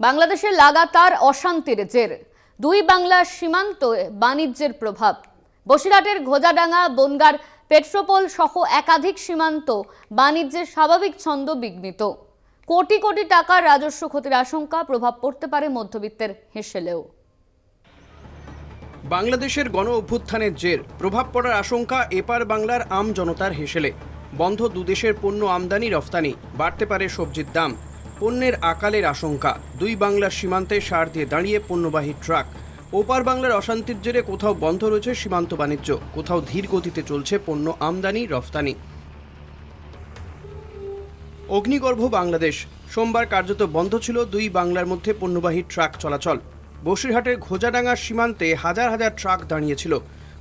বাংলাদেশের লাগাতার অশান্তির জের। দুই বাংলার সীমান্ত বাণিজ্যের প্রভাব। বসিরহাটের ঘোজাডাঙ্গা, বনগার পেট্রোপোল সহ একাধিক সীমান্ত বাণিজ্যের স্বাভাবিক ছন্দ বিঘ্নিত। কোটি কোটি টাকার রাজস্ব ক্ষতির আশঙ্কা প্রভাব পড়তে পারে মধ্যবিত্তের হেসেলেও। বাংলাদেশের গণ অভ্যুত্থানের জের, প্রভাব পড়ার আশঙ্কা এপার বাংলার আম জনতার হেসেলে। বন্ধ দুদেশের পণ্য আমদানি রফতানি, বাড়তে পারে সবজির দাম। পণ্যের আকালের আশঙ্কা। দুই বাংলার সীমান্তে সার দিয়ে দাঁড়িয়ে পণ্যবাহী ট্রাক। ওপার বাংলার অশান্তির জেরে কোথাও বন্ধ রয়েছে সীমান্ত বাণিজ্য। কোথাও ধীর গতিতে চলছে পণ্য আমদানি, রফতানি। অগ্নিগর্ভ বাংলাদেশ। সোমবার কার্যত বন্ধ ছিল দুই বাংলার মধ্যে পণ্যবাহী ট্রাক চলাচল। বসিরহাটের ঘোজাডাঙ্গার সীমান্তে হাজার হাজার ট্রাক দাঁড়িয়েছিল।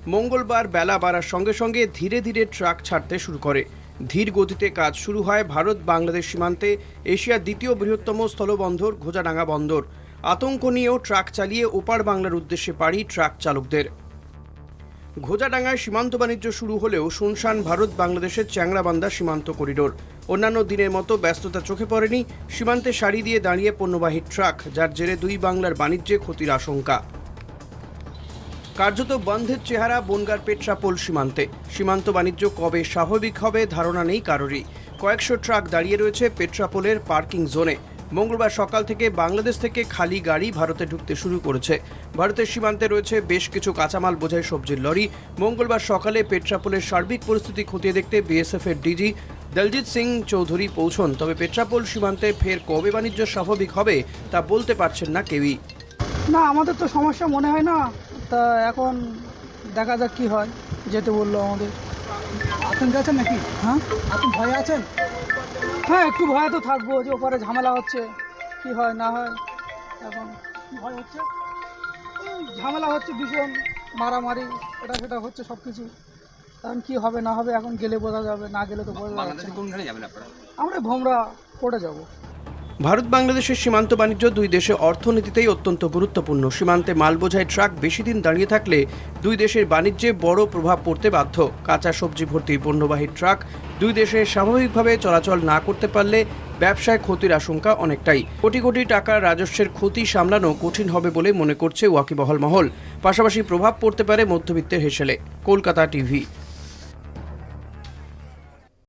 মঙ্গলবার বেলা বাড়ার সঙ্গে সঙ্গে ধীরে ধীরে ট্রাক ছাড়তে শুরু করে। ধীর গতিতে কাজ শুরু হয় ভারত বাংলাদেশ সীমান্তে এশিয়ার দ্বিতীয় বৃহত্তম স্থলবন্দর ঘোজাডাঙ্গা বন্দর। আতঙ্ক নিয়েও ট্রাক চালিয়ে ওপার বাংলার উদ্দেশ্যে পাড়ি ট্রাক চালকদের। ঘোজাডাঙ্গায় সীমান্ত বাণিজ্য শুরু হলেও শুনশান ভারত বাংলাদেশের চ্যাংরাবান্ধা সীমান্ত করিডোর। অন্যান্য দিনের মতো ব্যস্ততা চোখে পড়েনি, সীমান্তে সারি দিয়ে দাঁড়িয়ে পণ্যবাহী ট্রাক, যার জেরে দুই বাংলার বাণিজ্যে ক্ষতির আশঙ্কা। কার্যত বন্ধের চেহারা বনগার পেট্রাপোল সীমান্তে। সীমান্ত বাণিজ্য কবে স্বাভাবিক হবে ধারণা নেই কারোরই। কয়েকশো ট্রাক দাঁড়িয়ে রয়েছে পেট্রাপোলের পার্কিং জোনে। মঙ্গলবার সকাল থেকে বাংলাদেশ থেকে খালি গাড়ি ভারতে ঢুকতে শুরু করেছে। ভারতের সীমান্তে রয়েছে বেশ কিছু কাঁচামাল, বোঝাই সবজির লরি। মঙ্গলবার সকালে পেট্রাপোলের সার্বিক পরিস্থিতি খতিয়ে দেখতে বিএসএফ এর ডিজি দলজিৎ সিং চৌধুরী পৌঁছন। তবে পেট্রাপোল সীমান্তে ফের কবে বাণিজ্য স্বাভাবিক হবে তা বলতে পারছেন না কেউই। না, আমাদের তো সমস্যা মনে হয় না। তা এখন দেখা যাক কি হয় যেতে বলল আমাদের। আতঙ্ক আছেন নাকি? হ্যাঁ? আপনি ভয়ে আছেন? হ্যাঁ একটু ভয়ে তো থাকব যে ওপারে ঝামেলা হচ্ছে কি হয় না হয়। এখন ভয় হচ্ছে। ঝামেলা হচ্ছে ভীষণ মারামারি এটা সেটা হচ্ছে সব কিছু এখন কি হবে না হবে এখন গেলে বোঝা যাবে না গেলে তো বোঝা আপনারা? আমরা ভোমরা পড়ে যাব। ভারত বাংলাদেশের সীমান্ত বাণিজ্য দুই দেশের অর্থনীতিতেই অত্যন্ত গুরুত্বপূর্ণ। সীমান্তে মাল বোঝাই ট্রাক বেশি দিন দাঁড়িয়ে থাকলে দুই দেশের বাণিজ্যে বড় প্রভাব পড়তে বাধ্য। কাঁচা সবজি ভর্তি পণ্যবাহী ট্রাক দুই দেশে স্বাভাবিকভাবে চলাচল না করতে পারলে ব্যবসায় ক্ষতির আশঙ্কা অনেকটাই। কোটি কোটি টাকার রাজস্বের ক্ষতি সামলানো কঠিন হবে বলে মনে করছে ওয়াকিবহল মহল। পাশাপাশি প্রভাব পড়তে পারে মধ্যবিত্তের হেসেলে। কলকাতা টিভি।